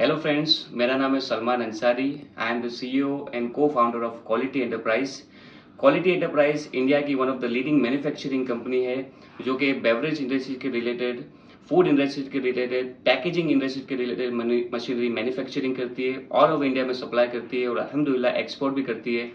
Hello friends मेरा नाम है Salman Ansari. I am the CEO and co founder of quality enterprise quality enterprise India की one of the leading manufacturing company है, जो कि beverage industry के related food industry के related packaging industry के रिलेटेड मशीनरी मैन्युफैक्चरिंग करती है all over India में सप्लाई करती है और अलहमदिल्ला एक्सपोर्ट भी करती है.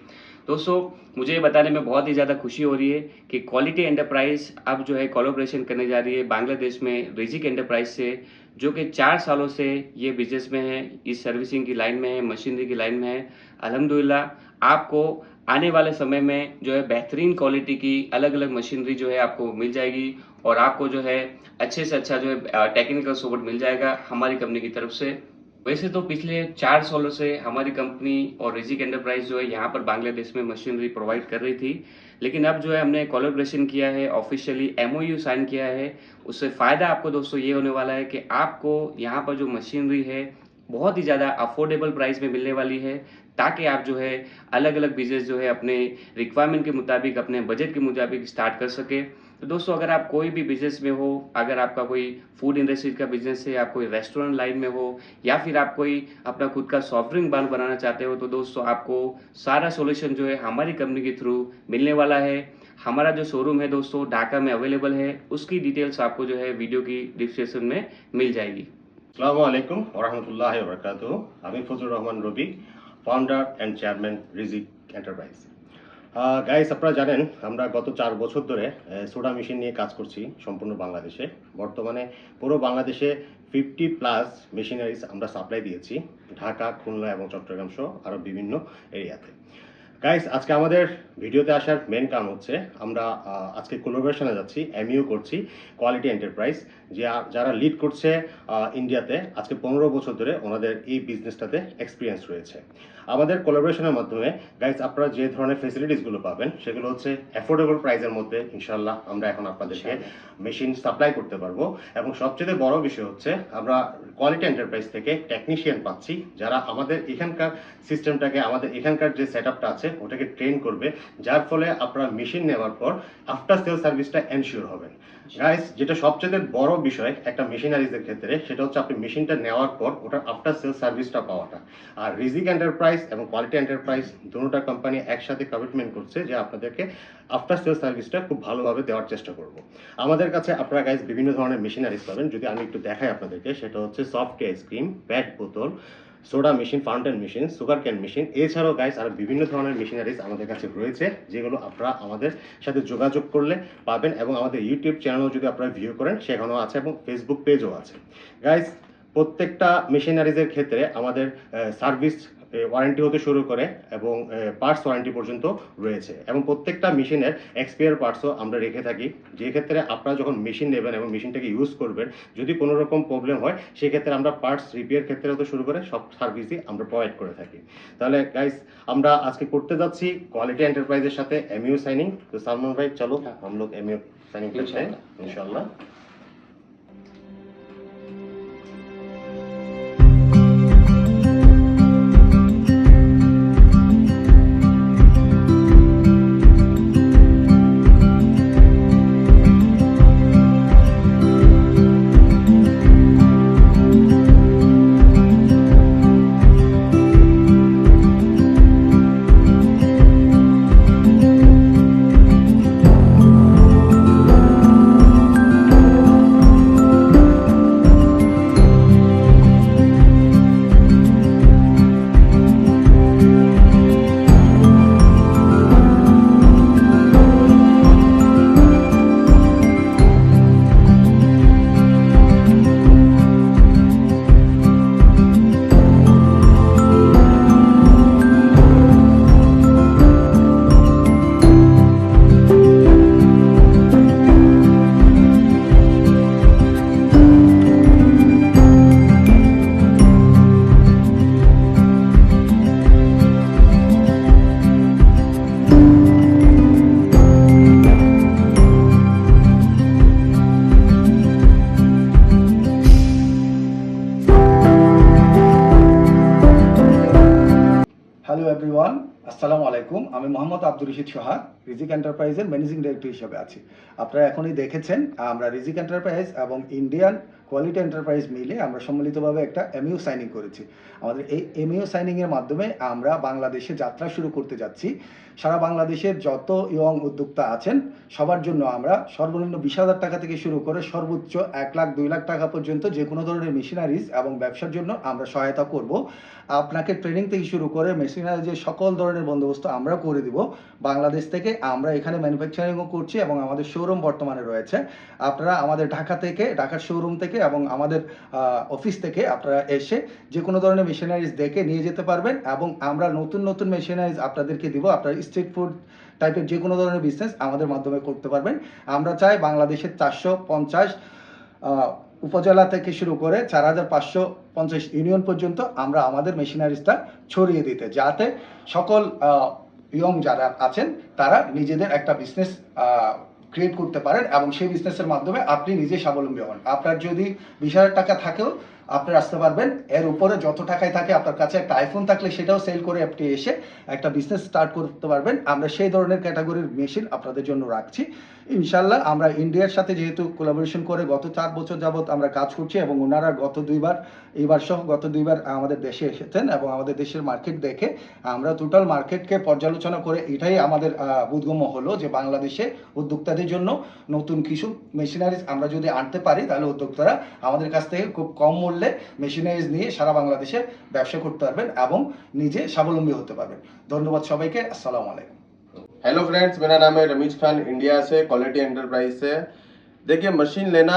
दोस्तों, मुझे ये बताने में बहुत ही ज़्यादा खुशी हो रही है कि क्वालिटी एंटरप्राइज अब जो है कोलोब्रेशन करने जा रही है बांग्लादेश में रिजिक एंटरप्राइज से, जो कि चार सालों से ये बिज़नेस में है, इस सर्विसिंग की लाइन में है मशीनरी की लाइन में है। अल्हम्दुलिल्लाह, आपको आने वाले समय में जो है बेहतरीन क्वालिटी की अलग अलग मशीनरी जो है आपको मिल जाएगी और आपको जो है अच्छे से अच्छा जो है टेक्निकल सपोर्ट मिल जाएगा हमारी कंपनी की तरफ़ से। वैसे तो पिछले चार सालों से हमारी कंपनी और रिजिक एंटरप्राइज जो है यहाँ पर बांग्लादेश में मशीनरी प्रोवाइड कर रही थी। लेकिन अब जो है हमने कोलोब्रेशन किया है ऑफिशियली एमओयू साइन किया है। उससे फ़ायदा आपको दोस्तों ये होने वाला है कि आपको यहाँ पर जो मशीनरी है बहुत ही ज़्यादा अफोर्डेबल प्राइस में मिलने वाली है, ताकि आप जो है अलग अलग बिज़नेस जो है अपने रिक्वायरमेंट के मुताबिक, अपने बजट के मुताबिक स्टार्ट कर सके। तो दोस्तों, अगर आप कोई भी बिज़नेस में हो, अगर आपका कोई फ़ूड इंडस्ट्री का बिज़नेस है, आप कोई रेस्टोरेंट लाइन में हो, या फिर आप कोई अपना खुद का सॉफ्ट ड्रिंक बार बनाना चाहते हो तो दोस्तों, आपको सारा सोल्यूशन जो है हमारी कंपनी के थ्रू मिलने वाला है। हमारा जो शोरूम है दोस्तों, ढाका में अवेलेबल है, उसकी डिटेल्स आपको जो है वीडियो की डिस्क्रिप्शन में मिल जाएगी। আসসালামু আলাইকুম ওরহামতুল্লাহ বরকাত আমি Fazlur Rahman Robi founder and chairman Rizik enterprise guys আপনারা জানেন, আমরা গত চার বছর ধরে সোডা মেশিন নিয়ে কাজ করছি সম্পূর্ণ বাংলাদেশে। বর্তমানে পুরো বাংলাদেশে ফিফটি প্লাস মেশিনারিজ আমরা সাপ্লাই দিয়েছি, ঢাকা, খুলনা এবং চট্টগ্রাম সহ আরও বিভিন্ন এরিয়াতে গাইস আজকে আমাদের ভিডিওতে আসার মেন কারণ হচ্ছে আমরা আজকে কোলাবোরেশনে যাচ্ছি এমইউ করছি কোয়ালিটি এন্টারপ্রাইজ যারা লিড করছে ইন্ডিয়াতে আজকে পনেরো বছর ধরে ওনাদের এই বিজনেসটাতে এক্সপিরিয়েন্স রয়েছে। আমাদের কোলাবোরেশনের মাধ্যমে গাইস আপনারা যে ধরনের ফেসিলিটিসগুলো পাবেন সেগুলো হচ্ছে অ্যাফোর্ডেবল প্রাইসের মধ্যে ইনশাল্লাহ আমরা এখন আপনাদেরকে মেশিন সাপ্লাই করতে পারব। এবং সবচেয়ে বড় বিষয় হচ্ছে আমরা কোয়ালিটি এন্টারপ্রাইজ থেকে টেকনিশিয়ান পাচ্ছি যারা আমাদের এখানকার সিস্টেমটাকে আমাদের এখানকার যে সেট আছে ওটাকে ট্রেন করবে। যার ফলে আপনারা মেশিন নেওয়ার পর আফটার সেল সার্ভিসটা এনশিওর হবেন। গাইস যেটা সবচেয়ে বড় বিষয় একটা মেশিনারিজের ক্ষেত্রে, সেটা হচ্ছে আপনি মেশিনটা নেওয়ার পর ওটার আফটার সেল সার্ভিসটা পাওয়াটা। আর রিজিক এন্টারপ্রাইজ এবং কোয়ালিটি এন্টারপ্রাইজ দুটোটা কোম্পানি একসাথে কমিটমেন্ট করছে যে আপনাদেরকে আফটার সেল সার্ভিসটা খুব ভালোভাবে দেওয়ার চেষ্টা করব। আমাদের কাছে আপনারা গাইস বিভিন্ন ধরনের মেশিনারিজ পাবেন। যদি আমি একটু দেখাই আপনাদেরকে, সেটা হচ্ছে সফট আইসক্রিম প্যাড বোতল soda machine fountain machine sugar can machine এছাড়াও গাইস আর বিভিন্ন ধরনের মেশিনারিজ আমাদের কাছে রয়েছে, যেগুলো আপনারা আমাদের সাথে যোগাযোগ করলে পাবেন এবং আমাদের ইউটিউব চ্যানেলও যদি আপনারা ভিউ করেন, সেখানেও আছে এবং ফেসবুক পেজও আছে। গাইস প্রত্যেকটা মেশিনারিজের ক্ষেত্রে আমাদের সার্ভিস ওয়ারেন্টি হতে শুরু করে এবং পার্টস ওয়ারেন্টি পর্যন্ত রয়েছে এবং প্রত্যেকটা মেশিনের এক্সপায়ার পার্টসও আমরা রেখে থাকি। যে ক্ষেত্রে আপনারা যখন মেশিন নেবেন এবং মেশিনটাকে ইউজ করবেন যদি কোনো রকম প্রবলেম হয় সেক্ষেত্রে আমরা পার্টস রিপেয়ার ক্ষেত্রে হতে শুরু করে সব সার্ভিসই আমরা প্রোভাইড করে থাকি। তাহলে গাইস আমরা আজকে করতে যাচ্ছি কোয়ালিটি এন্টারপ্রাইজের সাথে এমইউ সাইনিং তো সালমান ভাই চলো হ্যাঁ। আমরা এমইউ সাইনিং করতে ইনশাআল্লাহ। Guru Hitra রিজিক এন্টারপ্রাইজের ম্যানেজিং ডাইরেক্টর হিসেবে আছি। আপনারা এখনই দেখেছেন, আমরা রিজিক এন্টারপ্রাইজ এবং ইন্ডিয়ান কোয়ালিটি এন্টারপ্রাইজ মিলে আমরা সম্মিলিতভাবে একটা এমইউ সাইনিং করেছি। আমাদের এই এমইউ সাইনিংয়ের মাধ্যমে আমরা বাংলাদেশে যাত্রা শুরু করতে যাচ্ছি। সারা বাংলাদেশের যত ইয়ং উদ্যোক্তা আছেন, সবার জন্য আমরা সর্বনিম্ন বিশ হাজার টাকা থেকে শুরু করে সর্বোচ্চ এক লাখ, দুই লাখ টাকা পর্যন্ত যে কোনো ধরনের মেশিনারিজ এবং ব্যবসার জন্য আমরা সহায়তা করব। আপনাকে ট্রেনিং থেকে শুরু করে মেশিনারিজের সকল ধরনের বন্দোবস্ত আমরা করে দিব। বাংলাদেশ থেকে আমরা এখানে ম্যানুফ্যাকচারিংও করছি এবং আমাদের শোরুম বর্তমানে রয়েছে। আপনারা আমাদের ঢাকা থেকে, ঢাকার শোরুম থেকে এবং আমাদের অফিস থেকে আপনারা এসে যে কোনো ধরনের মেশিনারিজ দেখে নিয়ে যেতে পারবেন এবং আমরা নতুন নতুন মেশিনারিজ আপনাদেরকে দিব। আপনারা স্ট্রিট ফুড টাইপের যে কোনো ধরনের বিজনেস আমাদের মাধ্যমে করতে পারবেন। আমরা চাই বাংলাদেশের চারশো পঞ্চাশ উপজেলা থেকে শুরু করে চার হাজার পাঁচশো পঞ্চাশ ইউনিয়ন পর্যন্ত আমরা আমাদের মেশিনারিজটা ছড়িয়ে দিতে। যাতে সকল ইয়ং যারা আছেন, তারা নিজেদের একটা বিজনেস ক্রিয়েট করতে পারেন এবং সেই বিজনেসের মাধ্যমে আপনি নিজে স্বাবলম্বী হন। আপনার যদি বিশ হাজার টাকা থাকেও আপনি আসতে পারবেন। এর উপরে যত টাকায় থাকে আপনার কাছে একটা আইফোন থাকলে সেটাও সেল করে আপনি এসে একটা বিজনেস স্টার্ট করতে পারবেন। আমরা সেই ধরনের ক্যাটাগরির মেশিন আপনাদের জন্য রাখছি। ইনশাল্লাহ আমরা ইন্ডিয়ার সাথে যেহেতু কোলাবোরেশন করে গত চার বছর যাবত আমরা কাজ করছি এবং ওনারা গত দুইবার, এইবার সহ গত দুইবার আমাদের দেশে এসেছেন এবং আমাদের দেশের মার্কেট দেখে আমরা টোটাল মার্কেটকে পর্যালোচনা করে এটাই আমাদের বোধগম্য হলো যে বাংলাদেশে উদ্যোক্তাদের জন্য নতুন কিছু মেশিনারিজ আমরা যদি আনতে পারি, তাহলে উদ্যোক্তারা আমাদের কাছ থেকে খুব কম মূল্যে মেশিনারিজ নিয়ে সারা বাংলাদেশে ব্যবসা করতে পারবেন এবং নিজে স্বাবলম্বী হতে পারবেন ধন্যবাদ সবাইকে আসসালামু আলাইকুম हेलो फ्रेंड्स मेरा नाम है रमीज खान इंडिया से क्वालिटी एंटरप्राइज से देखिए मशीन लेना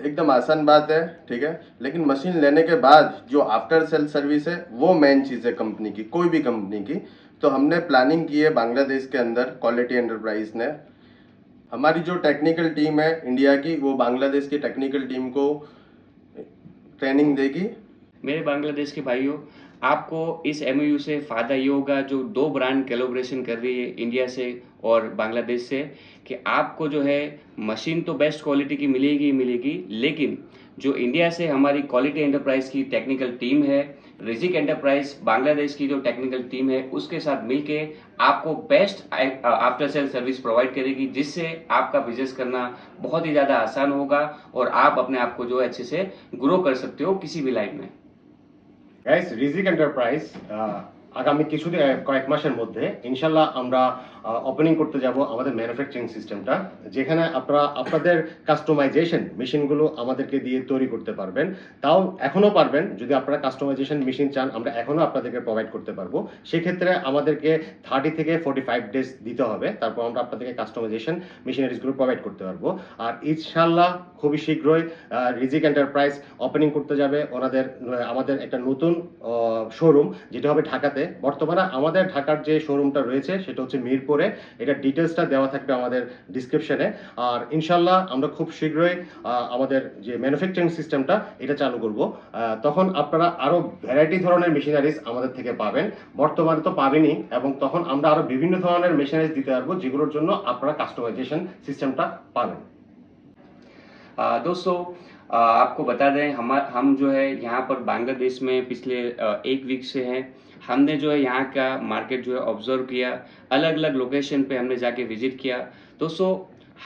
एकदम आसान बात है ठीक है लेकिन मशीन लेने के बाद जो आफ्टर सेल सर्विस है वो मेन चीज़ है कंपनी की कोई भी कंपनी की तो हमने प्लानिंग की है बांग्लादेश के अंदर क्वालिटी एंटरप्राइज ने हमारी जो टेक्निकल टीम है इंडिया की वो बांग्लादेश की टेक्निकल टीम को ट्रेनिंग देगी। मेरे बांग्लादेश के भाइयों, आपको इस एम से फ़ायदा ये होगा जो दो ब्रांड कैलोब्रेशन कर रही है इंडिया से और बांग्लादेश से, कि आपको जो है मशीन तो बेस्ट क्वालिटी की मिलेगी मिलेगी, लेकिन जो इंडिया से हमारी क्वालिटी एंटरप्राइज की टेक्निकल टीम है रिजिक एंटरप्राइज बांग्लादेश की जो टेक्निकल टीम है उसके साथ मिलके आपको best after sale service provide करेगी जिससे आपका बिजनेस करना बहुत ही ज़्यादा आसान होगा और आप अपने आप को जो है अच्छे से ग्रो कर सकते हो किसी भी लाइन में গাইস রিজিক এন্টারপ্রাইজ আগামী কিছুদিন আহ, কয়েক মাসের মধ্যে ইনশাল্লাহ আমরা ওপেনিং করতে যাব আমাদের ম্যানুফ্যাকচারিং সিস্টেমটা যেখানে আপনারা, আপনাদের কাস্টমাইজেশন মেশিনগুলো আমাদেরকে দিয়ে তৈরি করতে পারবেন। তাও এখনও পারবেন, যদি আপনারা কাস্টমাইজেশন মেশিন চান, আমরা এখনও আপনাদেরকে প্রোভাইড করতে পারব। সেক্ষেত্রে আমাদেরকে থার্টি থেকে ফোর্টি ফাইভ ডেজ দিতে হবে, তারপর আমরা আপনাদেরকে কাস্টমাইজেশন মেশিনারিজগুলো প্রোভাইড করতে পারব। আর ইনশাল্লাহ খুবই শীঘ্রই রিজিক এন্টারপ্রাইজ ওপেনিং করতে যাবে ওনাদের আমাদের একটা নতুন শোরুম যেটা হবে ঢাকাতে। বর্তমানে আমাদের ঢাকার যে শোরুমটা রয়েছে, সেটা হচ্ছে মিরপুরে। এটা ডিটেলসটা দেওয়া থাকবে আমাদের ডিসক্রিপশনে আর ইনশাল্লাহ আমরা খুব শীঘ্রই আহ, আমাদের যে ম্যানুফ্যাকচারিং সিস্টেমটা এটা চালু করব আহ, তখন আপনারা আরো ভ্যারাইটি ধরনের মেশিনারিজ আমাদের থেকে পাবেন বর্তমানে তো পাবেনই এবং তখন আমরা আরো বিভিন্ন ধরনের মেশিনারিজ দিতে পারবো যেগুলোর জন্য আপনারা কাস্টমাইজেশন সিস্টেমটা পাবেন आ, दोस्तों आ, आपको बता दें हम हम जो है यहाँ पर बांग्लादेश में पिछले आ, एक वीक से हैं हमने जो है यहाँ का मार्केट जो है ऑब्ज़र्व किया अलग अलग लोकेशन पे हमने जाके विज़िट किया। दोस्तों,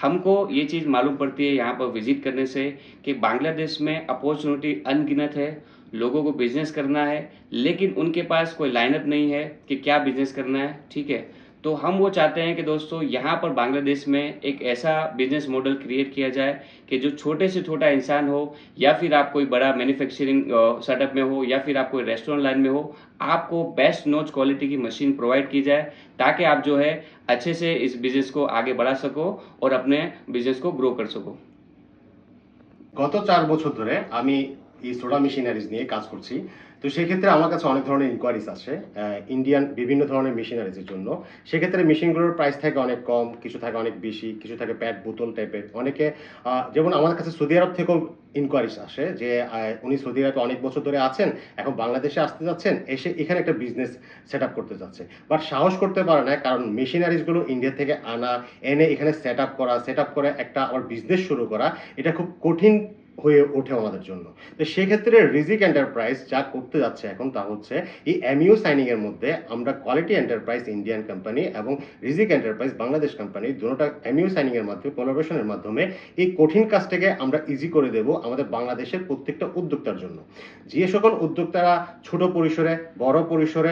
हमको ये चीज़ मालूम पड़ती है यहाँ पर विज़िट करने से कि बांग्लादेश में अपॉर्चुनिटी अनगिनत है, लोगों को बिज़नेस करना है, लेकिन उनके पास कोई लाइनअप नहीं है कि क्या बिज़नेस करना है, ठीक है? तो हम वो चाहते हैं कि दोस्तों यहाँ पर बांग्लादेश में एक ऐसा बिजनेस मॉडल क्रिएट किया जाए कि जो छोटे से छोटा इंसान हो या फिर आप कोई बड़ा मैन्युफैक्चरिंग सेटअप में हो या फिर आप कोई रेस्टोरेंट लाइन में हो आपको बेस्ट नोच क्वालिटी की मशीन प्रोवाइड की जाए ताकि आप जो है अच्छे से इस बिजनेस को आगे बढ़ा सको और अपने बिजनेस को ग्रो कर सको গত চার বছর ধরে আমি এই সোডা মেশিনারিজ নিয়ে কাজ করছি। তো সেক্ষেত্রে আমার কাছে অনেক ধরনের ইনকোয়ারিজ আসে ইন্ডিয়ান বিভিন্ন ধরনের মেশিনারিজের জন্য। সেক্ষেত্রে মেশিনগুলোর প্রাইস থাকে অনেক কম, কিছু থাকে অনেক বেশি, কিছু থাকে প্যাড বোতল টাইপের অনেকে যেমন আমার কাছে সৌদি আরব থেকেও ইনকোয়ারিজ আসে যে উনি সৌদি আরবে অনেক বছর ধরে আছেন, এখন বাংলাদেশে আসতে যাচ্ছেন, এসে এখানে একটা বিজনেস সেট করতে যাচ্ছে। বাট সাহস করতে পারে না, কারণ মেশিনারিজগুলো ইন্ডিয়া থেকে আনা, এনে এখানে সেট আপ করা সেট আপ করে একটা আবার বিজনেস শুরু করা, এটা খুব কঠিন হয়ে ওঠে আমাদের জন্য। তো সেক্ষেত্রে রিজিক এন্টারপ্রাইজ যা করতে যাচ্ছে এখন তা হচ্ছে, এই এমইউ সাইনিংয়ের মধ্যে আমরা কোয়ালিটি এন্টারপ্রাইজ ইন্ডিয়ান কোম্পানি এবং রিজিক এন্টারপ্রাইজ বাংলাদেশ কোম্পানি দুটোটা এমইউ সাইনিংয়ের মাধ্যমে কোলাবোরেশনের মাধ্যমে এই কঠিন কাজটাকে আমরা ইজি করে দেব আমাদের বাংলাদেশের প্রত্যেকটা উদ্যোক্তার জন্য। যে সকল উদ্যোক্তারা ছোট পরিসরে, বড় পরিসরে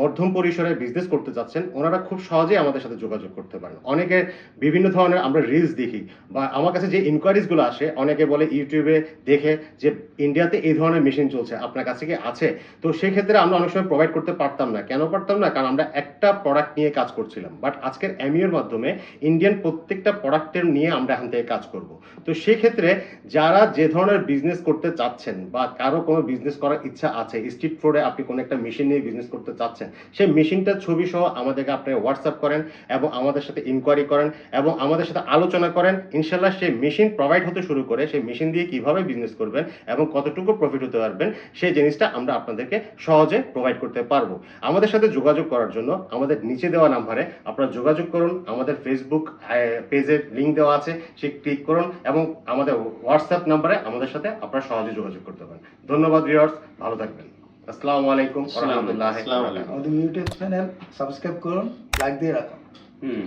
মধ্যম পরিসরে বিজনেস করতে যাচ্ছেন, ওনারা খুব সহজেই আমাদের সাথে যোগাযোগ করতে পারেন। অনেকে বিভিন্ন ধরনের আমরা রিলস দেখি বা আমার কাছে যে ইনকোয়ারিজগুলো আসে, অনেকে বলে ইউটিউবে দেখে যে ইন্ডিয়াতে এই ধরনের মেশিন চলছে, আপনার কাছে কি আছে? তো সেক্ষেত্রে আমরা অনেক সময় প্রোভাইড করতে পারতাম না। কেন পারতাম না? কারণ আমরা একটা প্রোডাক্ট নিয়ে কাজ করছিলাম। বাট আজকের এমইউর মাধ্যমে ইন্ডিয়ান প্রত্যেকটা প্রোডাক্টের নিয়ে আমরা এখান থেকে কাজ করব। তো সেক্ষেত্রে যারা যে ধরনের বিজনেস করতে চাচ্ছেন বা কারও কোনো বিজনেস করার ইচ্ছা আছে স্ট্রিট ফুডে আপনি কোনো একটা মেশিন নিয়ে বিজনেস করতে চাচ্ছেন, সেই মেশিনটার ছবি সহ আমাদেরকে আপনি হোয়াটসঅ্যাপ করেন এবং আমাদের সাথে ইনকোয়ারি করেন এবং আমাদের সাথে আলোচনা করেন। ইনশাল্লাহ সেই মেশিন প্রোভাইড হতে শুরু করে, সেই মেশিন দিয়ে কীভাবে বিজনেস করবেন এবং কতটুকু প্রফিট হতে পারবেন সেই জিনিসটা আমরা আপনাদেরকে সহজে প্রোভাইড করতে পারব। আমাদের সাথে যোগাযোগ করার জন্য আমাদের নিচে দেওয়া নাম্বারে আপনারা যোগাযোগ করুন আমাদের ফেসবুক পেজের লিঙ্ক দেওয়া আছে সে ক্লিক করুন এবং আমাদের হোয়াটসঅ্যাপ নাম্বারে আমাদের সাথে আপনারা সহজে যোগাযোগ করতে পারেন। ধন্যবাদ ভিউয়ার্স ভালো থাকবেন। আসসালামু আলাইকুম আসসালামু আমাদের ইউটিউব চ্যানেল সাবস্ক্রাইব করুন লাইক দিয়ে রাখুন। হুম।